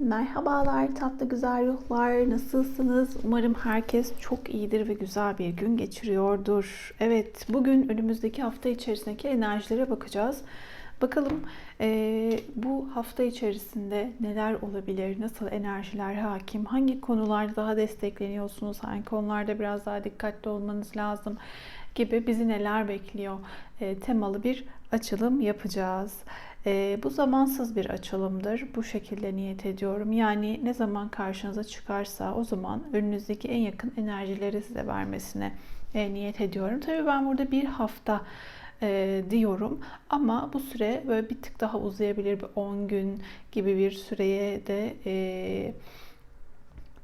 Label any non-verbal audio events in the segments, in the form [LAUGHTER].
Merhabalar tatlı güzel ruhlar nasılsınız? Umarım herkes çok iyidir ve güzel bir gün geçiriyordur. Evet bugün önümüzdeki hafta içerisindeki enerjilere bakacağız. Bakalım e, bu hafta içerisinde neler olabilir, nasıl enerjiler hakim, hangi konularda daha destekleniyorsunuz, hangi konularda biraz daha dikkatli olmanız lazım gibi bizi neler bekliyor e, temalı bir açılım yapacağız. E, bu zamansız bir açılımdır. Bu şekilde niyet ediyorum. Yani ne zaman karşınıza çıkarsa o zaman önünüzdeki en yakın enerjileri size vermesine e, niyet ediyorum. Tabii ben burada bir hafta e, diyorum ama bu süre böyle bir tık daha uzayabilir. Bir 10 gün gibi bir süreye de e,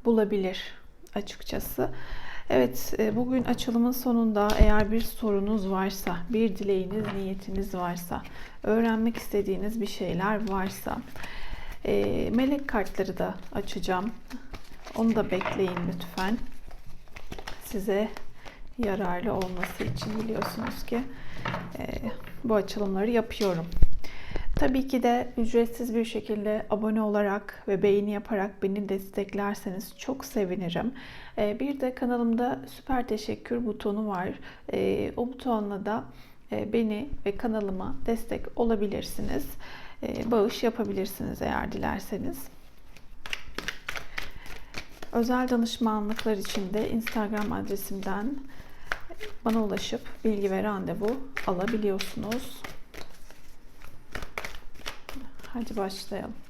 bulabilir açıkçası. Evet, e, bugün açılımın sonunda eğer bir sorunuz varsa, bir dileğiniz, niyetiniz varsa, öğrenmek istediğiniz bir şeyler varsa, e, melek kartları da açacağım. Onu da bekleyin lütfen. Size yararlı olması için biliyorsunuz ki e, bu açılımları yapıyorum. Tabii ki de ücretsiz bir şekilde abone olarak ve beğeni yaparak beni desteklerseniz çok sevinirim. Ee, bir de kanalımda süper teşekkür butonu var. Ee, o butonla da e, beni ve kanalıma destek olabilirsiniz. Ee, bağış yapabilirsiniz eğer dilerseniz. Özel danışmanlıklar için de Instagram adresimden bana ulaşıp bilgi ve randevu alabiliyorsunuz. Hadi başlayalım.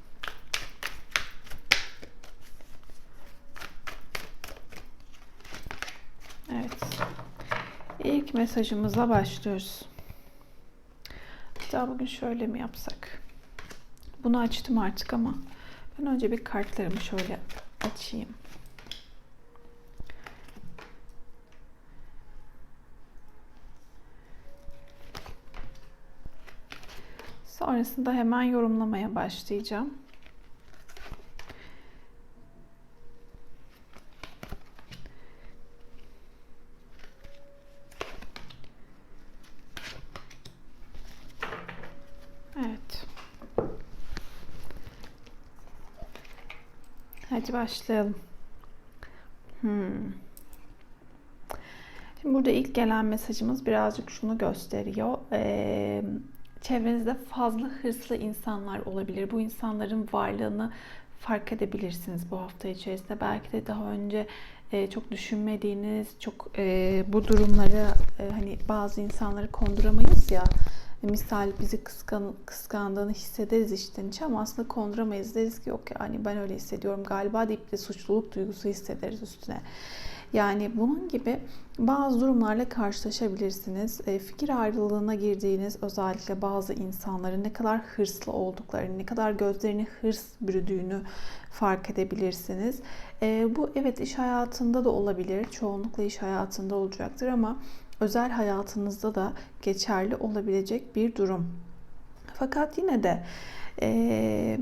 Evet. İlk mesajımıza başlıyoruz. Hatta bugün şöyle mi yapsak? Bunu açtım artık ama ben önce bir kartlarımı şöyle açayım. Sonrasında hemen yorumlamaya başlayacağım. Evet. Hadi başlayalım. Hmm. Şimdi burada ilk gelen mesajımız birazcık şunu gösteriyor. Ee, çevrenizde fazla hırslı insanlar olabilir. Bu insanların varlığını fark edebilirsiniz bu hafta içerisinde. Belki de daha önce e, çok düşünmediğiniz, çok e, bu durumları e, hani bazı insanları konduramayız ya. Misal bizi kıskan, kıskandığını hissederiz içten içe ama aslında konduramayız. Deriz ki yok yani ben öyle hissediyorum galiba deyip de suçluluk duygusu hissederiz üstüne. Yani bunun gibi bazı durumlarla karşılaşabilirsiniz. E, fikir ayrılığına girdiğiniz özellikle bazı insanların ne kadar hırslı olduklarını, ne kadar gözlerini hırs bürüdüğünü fark edebilirsiniz. E, bu evet iş hayatında da olabilir. Çoğunlukla iş hayatında olacaktır ama özel hayatınızda da geçerli olabilecek bir durum. Fakat yine de e,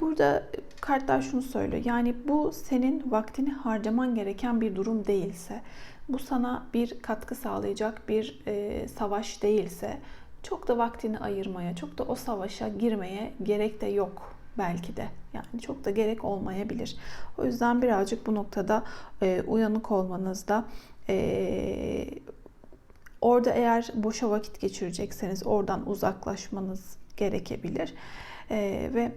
burada kartlar şunu söylüyor. Yani bu senin vaktini harcaman gereken bir durum değilse, bu sana bir katkı sağlayacak bir e, savaş değilse, çok da vaktini ayırmaya, çok da o savaşa girmeye gerek de yok belki de. Yani çok da gerek olmayabilir. O yüzden birazcık bu noktada e, uyanık olmanızda e, orada eğer boşa vakit geçirecekseniz oradan uzaklaşmanız gerekebilir. E, ve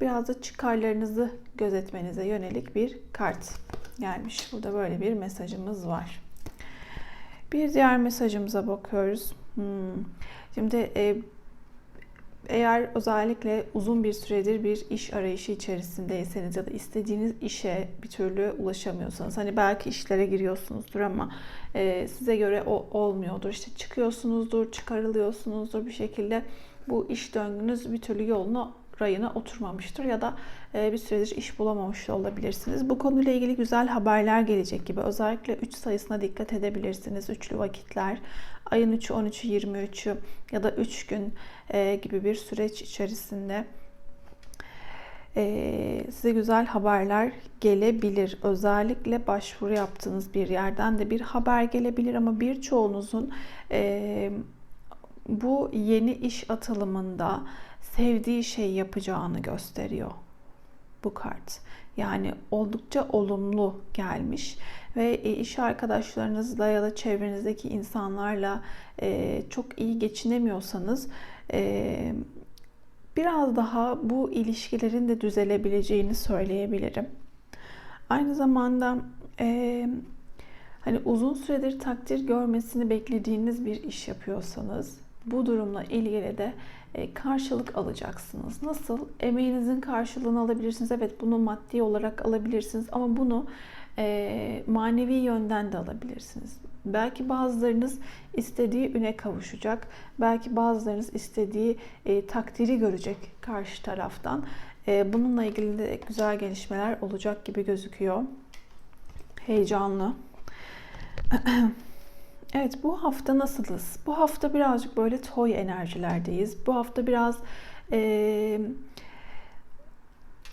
biraz da çıkarlarınızı gözetmenize yönelik bir kart gelmiş. Burada böyle bir mesajımız var. Bir diğer mesajımıza bakıyoruz. Hmm. Şimdi e, eğer özellikle uzun bir süredir bir iş arayışı içerisindeyseniz ya da istediğiniz işe bir türlü ulaşamıyorsanız hani belki işlere giriyorsunuzdur ama e, size göre o olmuyordur. İşte çıkıyorsunuzdur, çıkarılıyorsunuzdur bir şekilde bu iş döngünüz bir türlü yoluna rayına oturmamıştır ya da e, bir süredir iş bulamamış olabilirsiniz. Bu konuyla ilgili güzel haberler gelecek gibi. Özellikle 3 sayısına dikkat edebilirsiniz. Üçlü vakitler, ayın 3'ü, 13'ü, 23'ü ya da 3 gün e, gibi bir süreç içerisinde e, size güzel haberler gelebilir. Özellikle başvuru yaptığınız bir yerden de bir haber gelebilir ama birçoğunuzun bu yeni iş atılımında sevdiği şey yapacağını gösteriyor. bu kart. Yani oldukça olumlu gelmiş ve e, iş arkadaşlarınızla ya da çevrenizdeki insanlarla e, çok iyi geçinemiyorsanız e, biraz daha bu ilişkilerin de düzelebileceğini söyleyebilirim. Aynı zamanda hani uzun süredir takdir görmesini beklediğiniz bir iş yapıyorsanız bu durumla ilgili de karşılık alacaksınız. Nasıl? Emeğinizin karşılığını alabilirsiniz. Evet bunu maddi olarak alabilirsiniz ama bunu e, manevi yönden de alabilirsiniz. Belki bazılarınız istediği üne kavuşacak. Belki bazılarınız istediği e, takdiri görecek karşı taraftan. E, bununla ilgili de güzel gelişmeler olacak gibi gözüküyor. Heyecanlı. [CLEARS THROAT] Evet bu hafta nasılız? Bu hafta birazcık böyle toy enerjilerdeyiz. Bu hafta biraz e,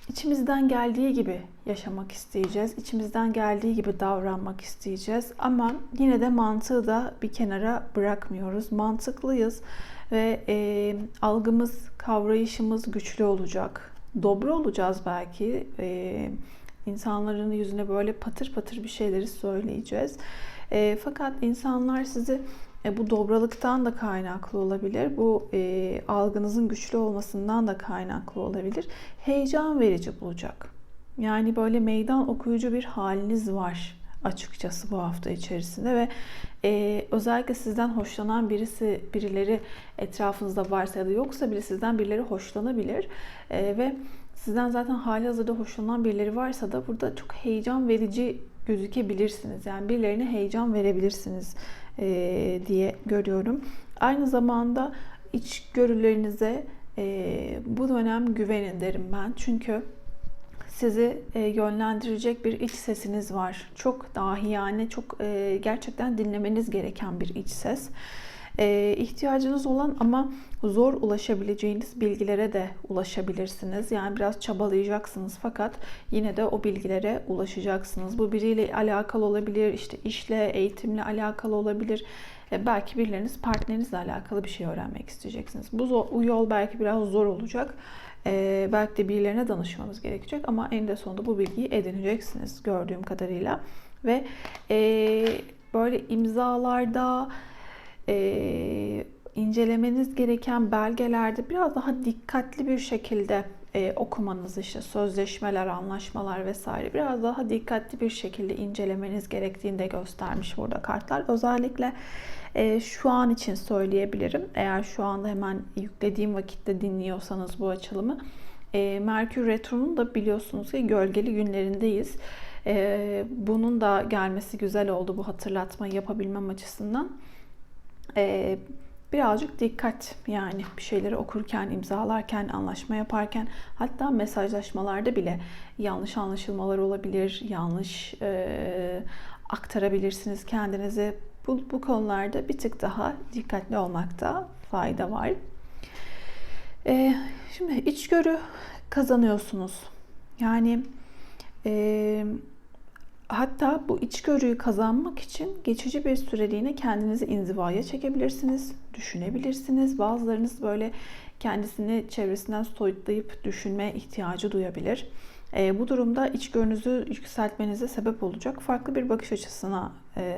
içimizden geldiği gibi yaşamak isteyeceğiz. İçimizden geldiği gibi davranmak isteyeceğiz. Ama yine de mantığı da bir kenara bırakmıyoruz. Mantıklıyız ve e, algımız, kavrayışımız güçlü olacak. Dobra olacağız belki. E, insanların yüzüne böyle patır patır bir şeyleri söyleyeceğiz. E, fakat insanlar sizi e, bu dobralıktan da kaynaklı olabilir. Bu e, algınızın güçlü olmasından da kaynaklı olabilir. Heyecan verici bulacak. Yani böyle meydan okuyucu bir haliniz var açıkçası bu hafta içerisinde ve e, özellikle sizden hoşlanan birisi birileri etrafınızda varsa ya da yoksa bile sizden birileri hoşlanabilir e, ve sizden zaten hali hazırda hoşlanan birileri varsa da burada çok heyecan verici gözükebilirsiniz. Yani birilerine heyecan verebilirsiniz e, diye görüyorum. Aynı zamanda içgörülerinize e, bu dönem güvenin derim ben. Çünkü sizi e, yönlendirecek bir iç sesiniz var. Çok dahiyane, çok e, gerçekten dinlemeniz gereken bir iç ses e, ihtiyacınız olan ama zor ulaşabileceğiniz bilgilere de ulaşabilirsiniz. Yani biraz çabalayacaksınız fakat yine de o bilgilere ulaşacaksınız. Bu biriyle alakalı olabilir, işte işle, eğitimle alakalı olabilir. E, belki birileriniz partnerinizle alakalı bir şey öğrenmek isteyeceksiniz. Bu, yol belki biraz zor olacak. Ee, belki de birilerine danışmanız gerekecek ama en de sonunda bu bilgiyi edineceksiniz gördüğüm kadarıyla. Ve e, böyle imzalarda, e, incelemeniz gereken belgelerde biraz daha dikkatli bir şekilde e, okumanız işte sözleşmeler, anlaşmalar vesaire biraz daha dikkatli bir şekilde incelemeniz gerektiğini de göstermiş burada kartlar. Özellikle e, şu an için söyleyebilirim. Eğer şu anda hemen yüklediğim vakitte dinliyorsanız bu açılımı. E, Merkür Retro'nun da biliyorsunuz ki gölgeli günlerindeyiz. E, bunun da gelmesi güzel oldu bu hatırlatmayı yapabilmem açısından e, birazcık dikkat yani bir şeyleri okurken, imzalarken, anlaşma yaparken hatta mesajlaşmalarda bile yanlış anlaşılmalar olabilir, yanlış e, aktarabilirsiniz kendinizi. Bu, bu konularda bir tık daha dikkatli olmakta fayda var. E, şimdi içgörü kazanıyorsunuz. Yani e, Hatta bu içgörüyü kazanmak için geçici bir süreliğine kendinizi inzivaya çekebilirsiniz, düşünebilirsiniz. Bazılarınız böyle kendisini çevresinden soyutlayıp düşünme ihtiyacı duyabilir. E, bu durumda içgörünüzü yükseltmenize sebep olacak farklı bir bakış açısına e,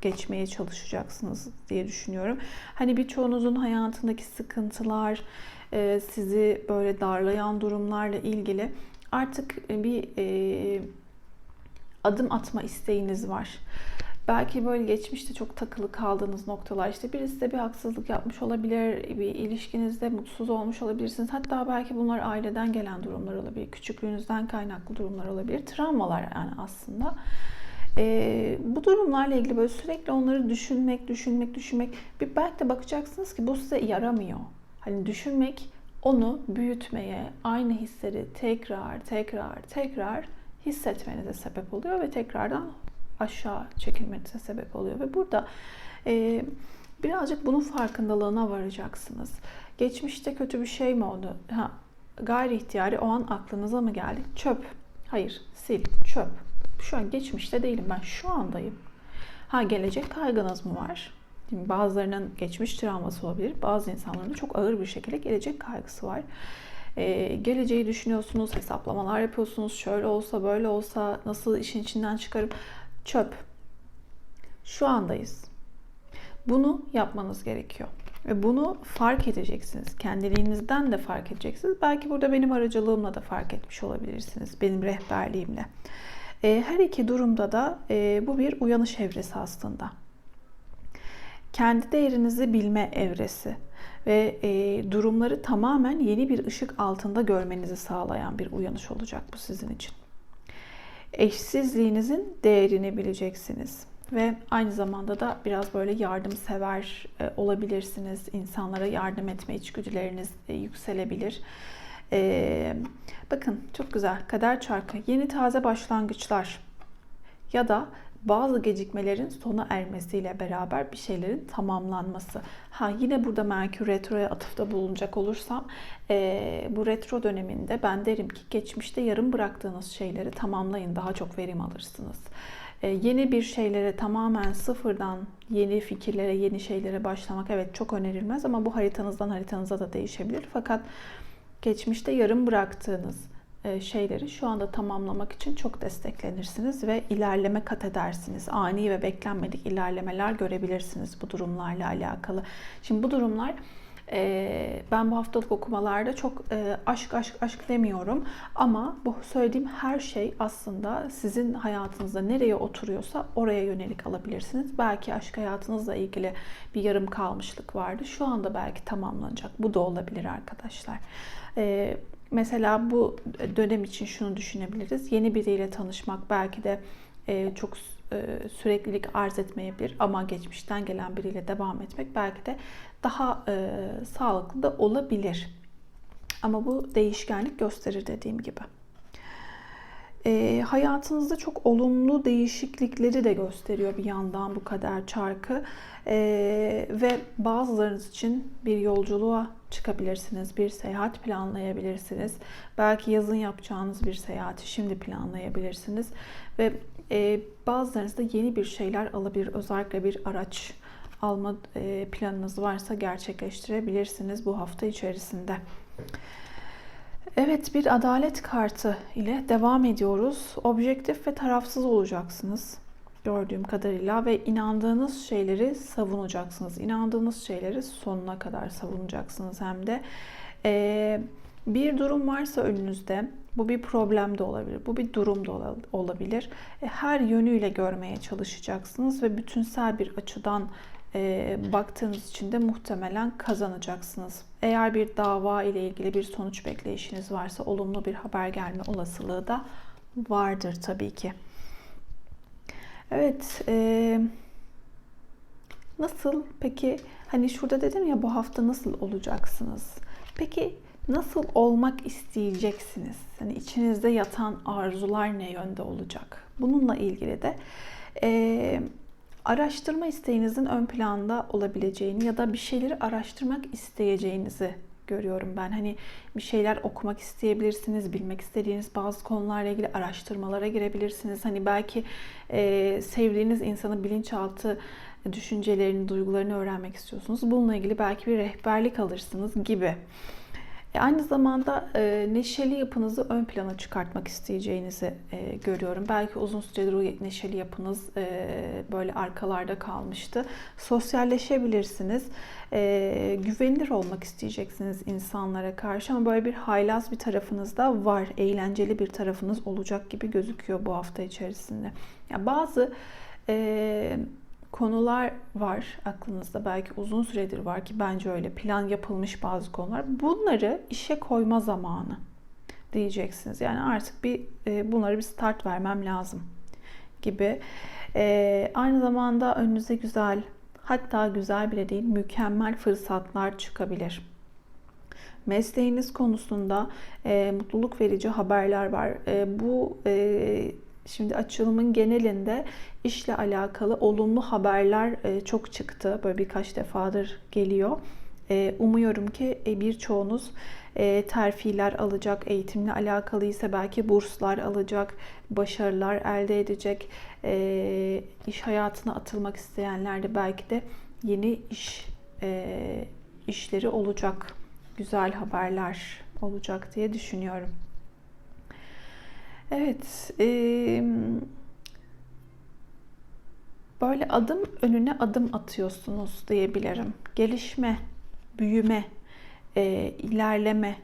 geçmeye çalışacaksınız diye düşünüyorum. Hani birçoğunuzun hayatındaki sıkıntılar, e, sizi böyle darlayan durumlarla ilgili artık bir e, adım atma isteğiniz var. Belki böyle geçmişte çok takılı kaldığınız noktalar işte birisi de bir haksızlık yapmış olabilir, bir ilişkinizde mutsuz olmuş olabilirsiniz. Hatta belki bunlar aileden gelen durumlar olabilir, küçüklüğünüzden kaynaklı durumlar olabilir. Travmalar yani aslında. Ee, bu durumlarla ilgili böyle sürekli onları düşünmek, düşünmek, düşünmek. Bir belki de bakacaksınız ki bu size yaramıyor. Hani düşünmek onu büyütmeye, aynı hisleri tekrar, tekrar, tekrar hissetmenize sebep oluyor ve tekrardan aşağı çekilmenize sebep oluyor. Ve burada e, birazcık bunun farkındalığına varacaksınız. Geçmişte kötü bir şey mi oldu? Ha, gayri ihtiyari o an aklınıza mı geldi? Çöp. Hayır, sil, çöp. Şu an geçmişte değilim ben şu andayım. Ha gelecek kaygınız mı var? Bazılarının geçmiş travması olabilir. Bazı insanların da çok ağır bir şekilde gelecek kaygısı var. E, geleceği düşünüyorsunuz, hesaplamalar yapıyorsunuz. Şöyle olsa, böyle olsa, nasıl işin içinden çıkarım? Çöp. Şu andayız. Bunu yapmanız gerekiyor. Ve bunu fark edeceksiniz. Kendiliğinizden de fark edeceksiniz. Belki burada benim aracılığımla da fark etmiş olabilirsiniz. Benim rehberliğimle. E, her iki durumda da e, bu bir uyanış evresi aslında. Kendi değerinizi bilme evresi ve e, durumları tamamen yeni bir ışık altında görmenizi sağlayan bir uyanış olacak bu sizin için. Eşsizliğinizin değerini bileceksiniz ve aynı zamanda da biraz böyle yardımsever e, olabilirsiniz. İnsanlara yardım etme içgüdüleriniz e, yükselebilir. E, bakın çok güzel kader çarkı yeni taze başlangıçlar ya da bazı gecikmelerin sona ermesiyle beraber bir şeylerin tamamlanması. Ha yine burada Merkür Retro'ya atıfta bulunacak olursam e, bu retro döneminde ben derim ki geçmişte yarım bıraktığınız şeyleri tamamlayın daha çok verim alırsınız. E, yeni bir şeylere tamamen sıfırdan yeni fikirlere, yeni şeylere başlamak evet çok önerilmez ama bu haritanızdan haritanıza da değişebilir. Fakat geçmişte yarım bıraktığınız şeyleri şu anda tamamlamak için çok desteklenirsiniz ve ilerleme kat edersiniz. Ani ve beklenmedik ilerlemeler görebilirsiniz bu durumlarla alakalı. Şimdi bu durumlar e, ben bu haftalık okumalarda çok e, aşk aşk aşk demiyorum ama bu söylediğim her şey aslında sizin hayatınızda nereye oturuyorsa oraya yönelik alabilirsiniz. Belki aşk hayatınızla ilgili bir yarım kalmışlık vardı. Şu anda belki tamamlanacak. Bu da olabilir arkadaşlar. Mesela bu dönem için şunu düşünebiliriz. Yeni biriyle tanışmak belki de e, çok e, süreklilik arz etmeyebilir ama geçmişten gelen biriyle devam etmek belki de daha e, sağlıklı da olabilir. Ama bu değişkenlik gösterir dediğim gibi. E, hayatınızda çok olumlu değişiklikleri de gösteriyor bir yandan bu kader çarkı. E, ve bazılarınız için bir yolculuğa çıkabilirsiniz, bir seyahat planlayabilirsiniz. Belki yazın yapacağınız bir seyahati şimdi planlayabilirsiniz. Ve e, bazılarınız da yeni bir şeyler alabilir. Özellikle bir araç alma e, planınız varsa gerçekleştirebilirsiniz bu hafta içerisinde. Evet bir adalet kartı ile devam ediyoruz. Objektif ve tarafsız olacaksınız gördüğüm kadarıyla ve inandığınız şeyleri savunacaksınız. İnandığınız şeyleri sonuna kadar savunacaksınız hem de. Ee, bir durum varsa önünüzde bu bir problem de olabilir, bu bir durum da olabilir. E, her yönüyle görmeye çalışacaksınız ve bütünsel bir açıdan e, baktığınız için de muhtemelen kazanacaksınız. Eğer bir dava ile ilgili bir sonuç bekleyişiniz varsa olumlu bir haber gelme olasılığı da vardır tabii ki. Evet, e, nasıl peki hani şurada dedim ya bu hafta nasıl olacaksınız? Peki nasıl olmak isteyeceksiniz? Hani içinizde yatan arzular ne yönde olacak? Bununla ilgili de e, araştırma isteğinizin ön planda olabileceğini ya da bir şeyleri araştırmak isteyeceğinizi görüyorum ben. Hani bir şeyler okumak isteyebilirsiniz, bilmek istediğiniz bazı konularla ilgili araştırmalara girebilirsiniz. Hani belki e, sevdiğiniz insanın bilinçaltı düşüncelerini, duygularını öğrenmek istiyorsunuz. Bununla ilgili belki bir rehberlik alırsınız gibi. E, aynı zamanda e, neşeli yapınızı ön plana çıkartmak isteyeceğinizi e, görüyorum. Belki uzun süredir o neşeli yapınız e, böyle arkalarda kalmıştı. Sosyalleşebilirsiniz. E, güvenilir olmak isteyeceksiniz insanlara karşı ama böyle bir haylaz bir tarafınız da var. Eğlenceli bir tarafınız olacak gibi gözüküyor bu hafta içerisinde. Ya yani bazı e, konular var aklınızda belki uzun süredir var ki bence öyle plan yapılmış bazı konular. Bunları işe koyma zamanı diyeceksiniz. Yani artık bir e, bunları bir start vermem lazım gibi. E, aynı zamanda önünüze güzel hatta güzel bile değil mükemmel fırsatlar çıkabilir. Mesleğiniz konusunda e, mutluluk verici haberler var. E, bu e, Şimdi açılımın genelinde işle alakalı olumlu haberler e, çok çıktı. Böyle birkaç defadır geliyor. E, umuyorum ki e, birçoğunuz terfiler alacak, eğitimle alakalı ise belki burslar alacak, başarılar elde edecek, iş hayatına atılmak isteyenler de belki de yeni iş işleri olacak. Güzel haberler olacak diye düşünüyorum. Evet, e, böyle adım önüne adım atıyorsunuz diyebilirim. Gelişme, büyüme, e, ilerleme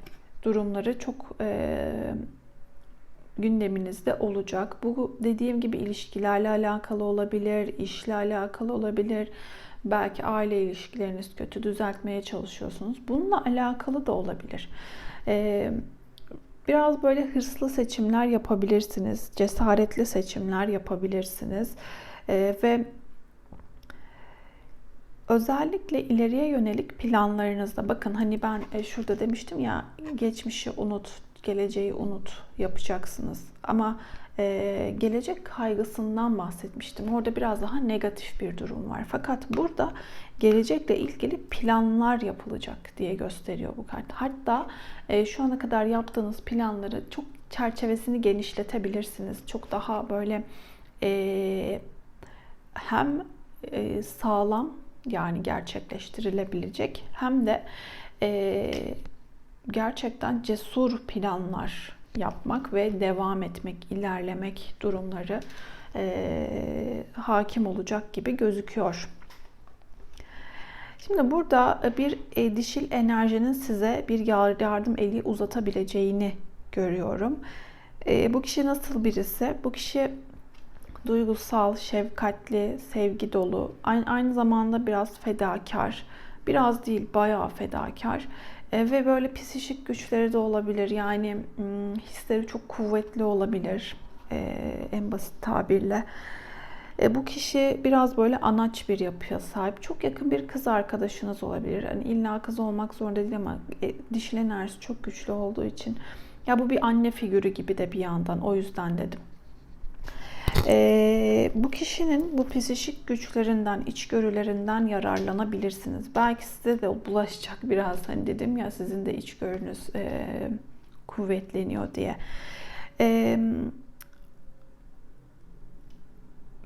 durumları çok e, gündeminizde olacak. Bu dediğim gibi ilişkilerle alakalı olabilir, işle alakalı olabilir. Belki aile ilişkileriniz kötü düzeltmeye çalışıyorsunuz. Bununla alakalı da olabilir. Ee, biraz böyle hırslı seçimler yapabilirsiniz. Cesaretli seçimler yapabilirsiniz. Ee, ve özellikle ileriye yönelik planlarınızda bakın hani ben e, şurada demiştim ya geçmişi unut, geleceği unut yapacaksınız. Ama e, gelecek kaygısından bahsetmiştim. Orada biraz daha negatif bir durum var. Fakat burada gelecekle ilgili planlar yapılacak diye gösteriyor bu kart. Hatta e, şu ana kadar yaptığınız planları çok çerçevesini genişletebilirsiniz. Çok daha böyle e, hem e, sağlam yani gerçekleştirilebilecek hem de e, gerçekten cesur planlar yapmak ve devam etmek, ilerlemek durumları e, hakim olacak gibi gözüküyor. Şimdi burada bir e, dişil enerjinin size bir yardım eli uzatabileceğini görüyorum. E, bu kişi nasıl birisi? Bu kişi duygusal, şefkatli, sevgi dolu, aynı, aynı zamanda biraz fedakar, biraz değil bayağı fedakar e, ve böyle psişik güçleri de olabilir. Yani hisleri çok kuvvetli olabilir e, en basit tabirle. E, bu kişi biraz böyle anaç bir yapıya sahip. Çok yakın bir kız arkadaşınız olabilir. Hani illa kız olmak zorunda değil ama e, dişil enerjisi çok güçlü olduğu için. Ya bu bir anne figürü gibi de bir yandan. O yüzden dedim. E, bu kişinin bu psişik güçlerinden, içgörülerinden yararlanabilirsiniz. Belki size de bulaşacak biraz hani dedim ya sizin de içgörünüz e, kuvvetleniyor diye. E,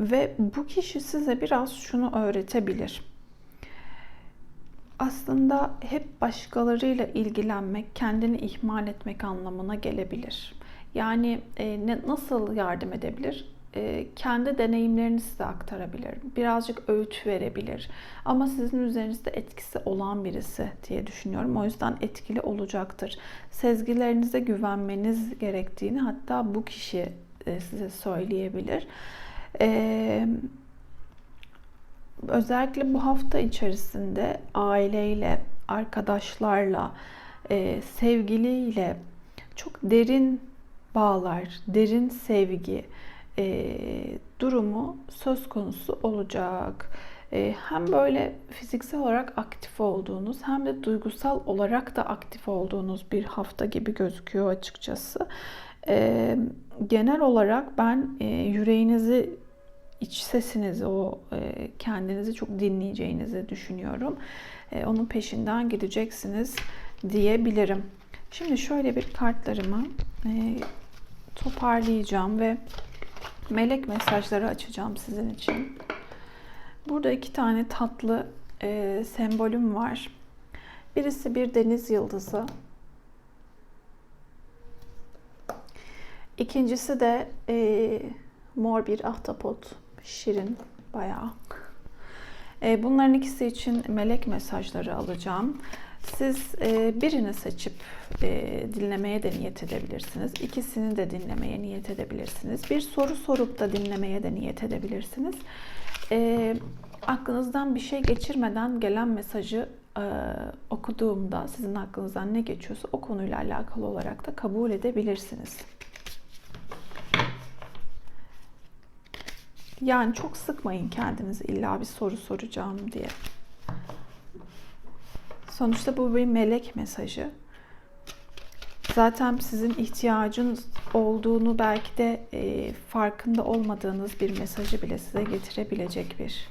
ve bu kişi size biraz şunu öğretebilir. Aslında hep başkalarıyla ilgilenmek, kendini ihmal etmek anlamına gelebilir. Yani e, ne, nasıl yardım edebilir? E, kendi deneyimlerini size aktarabilir. Birazcık öğüt verebilir. Ama sizin üzerinizde etkisi olan birisi diye düşünüyorum. O yüzden etkili olacaktır. Sezgilerinize güvenmeniz gerektiğini hatta bu kişi e, size söyleyebilir. Ee, özellikle bu hafta içerisinde aileyle, arkadaşlarla, e, sevgiliyle çok derin bağlar, derin sevgi, e, durumu söz konusu olacak. E, hem böyle fiziksel olarak aktif olduğunuz hem de duygusal olarak da aktif olduğunuz bir hafta gibi gözüküyor açıkçası. E, genel olarak ben e, yüreğinizi iç sesinizi, o e, kendinizi çok dinleyeceğinizi düşünüyorum. E, onun peşinden gideceksiniz diyebilirim. Şimdi şöyle bir kartlarımı e, toparlayacağım ve melek mesajları açacağım sizin için. Burada iki tane tatlı e, sembolüm var. Birisi bir deniz yıldızı. İkincisi de e, mor bir ahtapot. Şirin bayağı. E, bunların ikisi için melek mesajları alacağım. Siz e, birini seçip e, dinlemeye de niyet edebilirsiniz. İkisini de dinlemeye niyet edebilirsiniz. Bir soru sorup da dinlemeye de niyet edebilirsiniz. E, aklınızdan bir şey geçirmeden gelen mesajı e, okuduğumda sizin aklınızdan ne geçiyorsa o konuyla alakalı olarak da kabul edebilirsiniz. Yani çok sıkmayın kendinizi illa bir soru soracağım diye. Sonuçta bu bir melek mesajı. Zaten sizin ihtiyacınız olduğunu belki de e, farkında olmadığınız bir mesajı bile size getirebilecek bir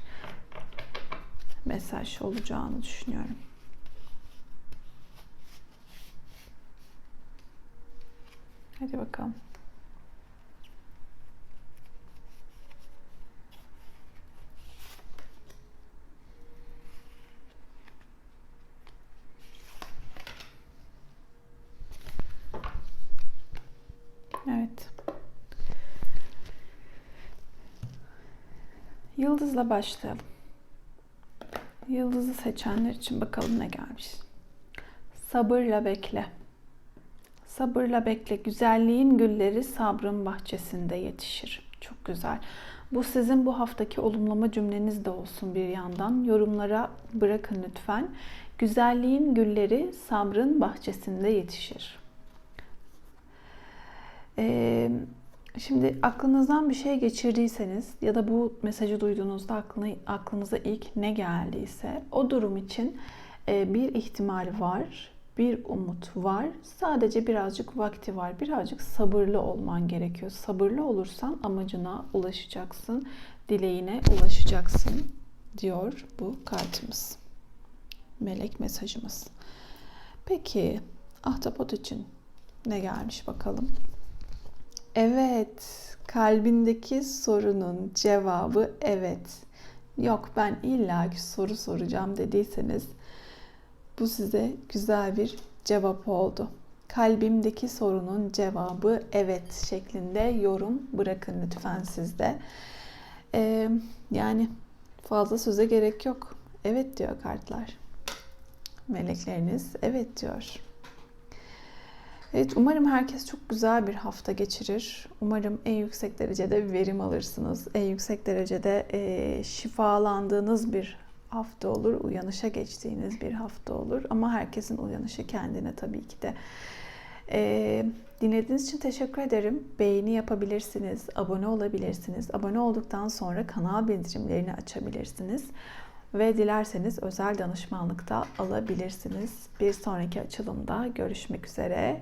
mesaj olacağını düşünüyorum. Hadi bakalım. Evet. Yıldızla başlayalım. Yıldızı seçenler için bakalım ne gelmiş. Sabırla bekle. Sabırla bekle. Güzelliğin gülleri sabrın bahçesinde yetişir. Çok güzel. Bu sizin bu haftaki olumlama cümleniz de olsun bir yandan. Yorumlara bırakın lütfen. Güzelliğin gülleri sabrın bahçesinde yetişir. Ee, şimdi aklınızdan bir şey geçirdiyseniz ya da bu mesajı duyduğunuzda aklına, aklınıza ilk ne geldiyse o durum için e, bir ihtimal var, bir umut var. Sadece birazcık vakti var. Birazcık sabırlı olman gerekiyor. Sabırlı olursan amacına ulaşacaksın, dileğine ulaşacaksın diyor bu kartımız. Melek mesajımız. Peki ahtapot için ne gelmiş bakalım? Evet, kalbindeki sorunun cevabı evet. Yok ben illaki soru soracağım dediyseniz bu size güzel bir cevap oldu. Kalbimdeki sorunun cevabı evet şeklinde yorum bırakın lütfen sizde. Ee, yani fazla söze gerek yok. Evet diyor kartlar. Melekleriniz evet diyor. Evet, umarım herkes çok güzel bir hafta geçirir. Umarım en yüksek derecede verim alırsınız. En yüksek derecede e, şifalandığınız bir hafta olur. Uyanışa geçtiğiniz bir hafta olur. Ama herkesin uyanışı kendine tabii ki de. E, dinlediğiniz için teşekkür ederim. Beğeni yapabilirsiniz, abone olabilirsiniz. Abone olduktan sonra kanal bildirimlerini açabilirsiniz ve dilerseniz özel danışmanlıkta alabilirsiniz. Bir sonraki açılımda görüşmek üzere.